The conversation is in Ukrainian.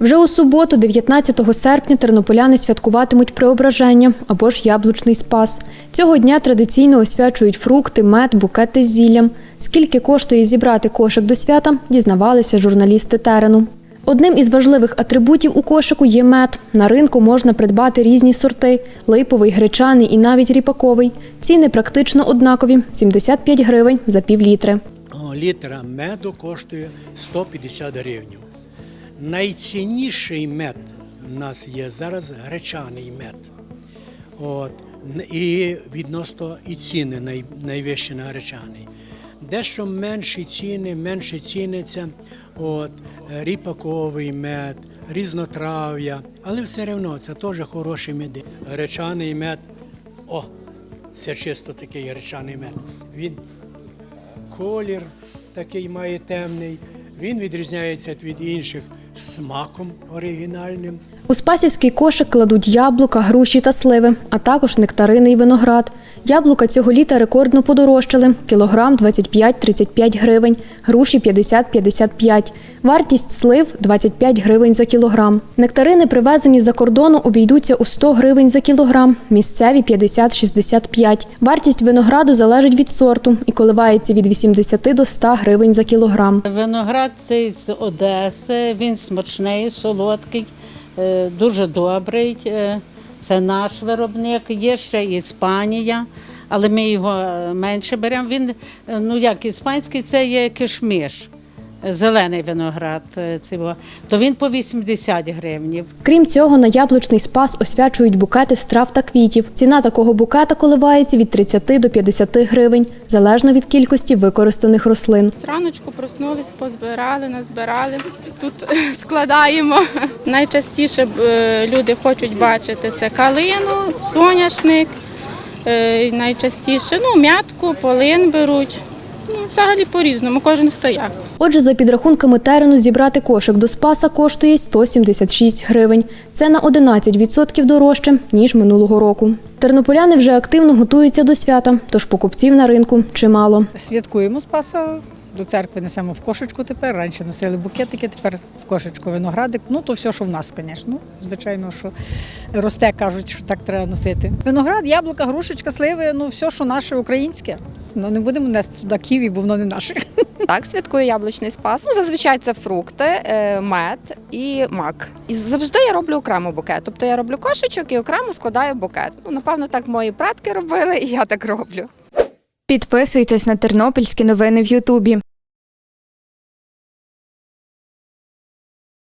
Вже у суботу, 19 серпня, тернополяни святкуватимуть преображення або ж яблучний спас. Цього дня традиційно освячують фрукти, мед, букети з зіллям. Скільки коштує зібрати кошик до свята, дізнавалися журналісти терену. Одним із важливих атрибутів у кошику є мед. На ринку можна придбати різні сорти – липовий, гречаний і навіть ріпаковий. Ціни практично однакові – 75 гривень за півлітри. О, Літра меду коштує 150 гривень. Найцінніший мед у нас є зараз гречаний мед. От. І відносно і ціни най, найвищі на гречаний. Дещо менші ціни, менші ціни це от, ріпаковий мед, різнотрав'я, але все одно це теж хороші меди. Гречаний мед, о, це чисто такий гречаний мед. Він колір такий має темний. Він відрізняється від інших смаком оригінальним. У спасівський кошик кладуть яблука, груші та сливи, а також нектарини і виноград. Яблука цього літа рекордно подорожчали – кілограм 25-35 гривень, груші 50-55. Вартість слив – 25 гривень за кілограм. Нектарини, привезені з-за кордону, обійдуться у 100 гривень за кілограм, місцеві – 50-65. Вартість винограду залежить від сорту і коливається від 80 до 100 гривень за кілограм. Виноград цей з Одеси, він смачний, солодкий, е, дуже добрий. Е, Це наш виробник. Є ще Іспанія, але ми його е, менше беремо. Він, ну як іспанський, це є кишмиш, е, зелений виноград. е, цього. То він по 80 гривнів. Крім цього, на яблучний спас освячують букети з трав та квітів. Ціна такого букета коливається від 30 до 50 гривень, залежно від кількості використаних рослин. Зраночку проснулись, позбирали, назбирали. Тут складаємо. Найчастіше е, люди хочуть бачити це калину, соняшник. е, Найчастіше ну, м'ятку, полин беруть. Ну, взагалі по-різному, кожен хто як. Отже, за підрахунками терену, зібрати кошик до спаса коштує 176 гривень. Це на 11% дорожче, ніж минулого року. Тернополяни вже активно готуються до свята, тож покупців на ринку чимало. Святкуємо Спаса. До церкви несемо в кошечку тепер. Раніше носили букетики, тепер в кошечку виноградик. Ну, то все, що в нас, звісно. Звичайно, що росте, кажуть, що так треба носити. Виноград, яблука, грушечка, сливи, ну все, що наше українське. Ну не будемо нести туди ківі, бо воно не наше. Так, святкую яблучний спас. Ну, зазвичай це фрукти, е, мед і мак. І завжди я роблю окремо букет. Тобто я роблю кошечок і окремо складаю букет. Ну, напевно, так мої предки робили, і я так роблю. Підписуйтесь на тернопільські новини в Ютубі.